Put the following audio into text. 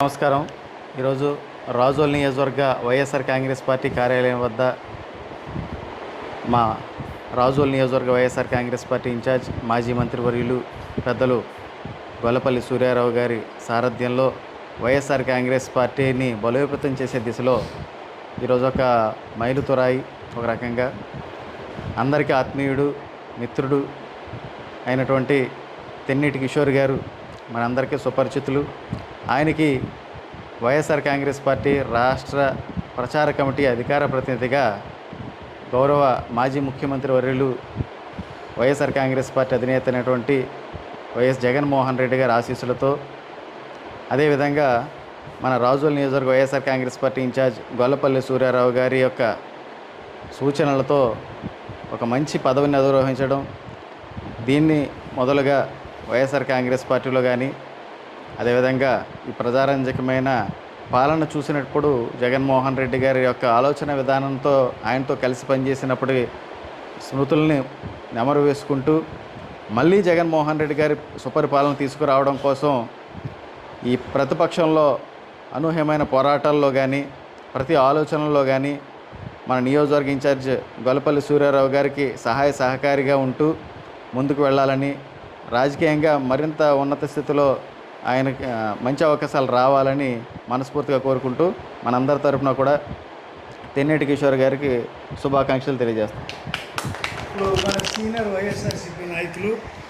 నమస్కారం. ఈరోజు రాజోల్ నియోజకవర్గ వైఎస్ఆర్ కాంగ్రెస్ పార్టీ కార్యాలయం వద్ద మా రాజోల్ నియోజకవర్గ వైఎస్ఆర్ కాంగ్రెస్ పార్టీ ఇన్ఛార్జ్ మాజీ మంత్రివర్యులు పెద్దలు గొల్లపల్లి సూర్యారావు గారి సారథ్యంలో వైఎస్ఆర్ కాంగ్రెస్ పార్టీని బలోపేతం చేసే దిశలో ఈరోజు ఒక మైలుతురాయి ఒక రకంగా అందరికీ ఆత్మీయుడు మిత్రుడు అయినటువంటి తెన్నిటి కిషోర్ గారు మనందరికీ సుపరిచితులు. ఆయనకి వైఎస్ఆర్ కాంగ్రెస్ పార్టీ రాష్ట్ర ప్రచార కమిటీ అధికార ప్రతినిధిగా గౌరవ మాజీ ముఖ్యమంత్రి వర్యులు వైఎస్ఆర్ కాంగ్రెస్ పార్టీ అధినేత అయినటువంటి వైఎస్ జగన్మోహన్ రెడ్డి గారి ఆశీస్సులతో అదేవిధంగా మన రాజుల నియోజకవర్గ YSR Congress party in-charge Gollapalli Suryarao గారి యొక్క సూచనలతో ఒక మంచి పదవిని అధిరోహించడం దీన్ని మొదలుగా వైఎస్ఆర్ కాంగ్రెస్ పార్టీలో కానీ అదేవిధంగా ఈ ప్రజారంజకమైన పాలన చూసినప్పుడు జగన్మోహన్ రెడ్డి గారి యొక్క ఆలోచన విధానంతో ఆయనతో కలిసి పనిచేసినప్పుడు స్మృతుల్ని నెమరు వేసుకుంటూ మళ్ళీ జగన్మోహన్ రెడ్డి గారి సుపరిపాలన తీసుకురావడం కోసం ఈ ప్రతిపక్షంలో అనూహ్యమైన పోరాటాల్లో కానీ ప్రతి ఆలోచనలో కానీ మన నియోజకవర్గ ఇన్ఛార్జ్ గొల్లపల్లి సూర్యారావు గారికి సహాయ సహకారిగా ఉంటూ ముందుకు వెళ్ళాలని రాజకీయంగా మరింత ఉన్నత స్థితిలో ఆయనకి మంచి అవకాశాలు రావాలని మనస్ఫూర్తిగా కోరుకుంటూ మనందరి తరఫున కూడా తెన్నేటి కిషోర్ గారికి శుభాకాంక్షలు తెలియజేస్తాం. ఇప్పుడు మన సీనియర్ వైఎస్ఆర్సీపీ నాయకులు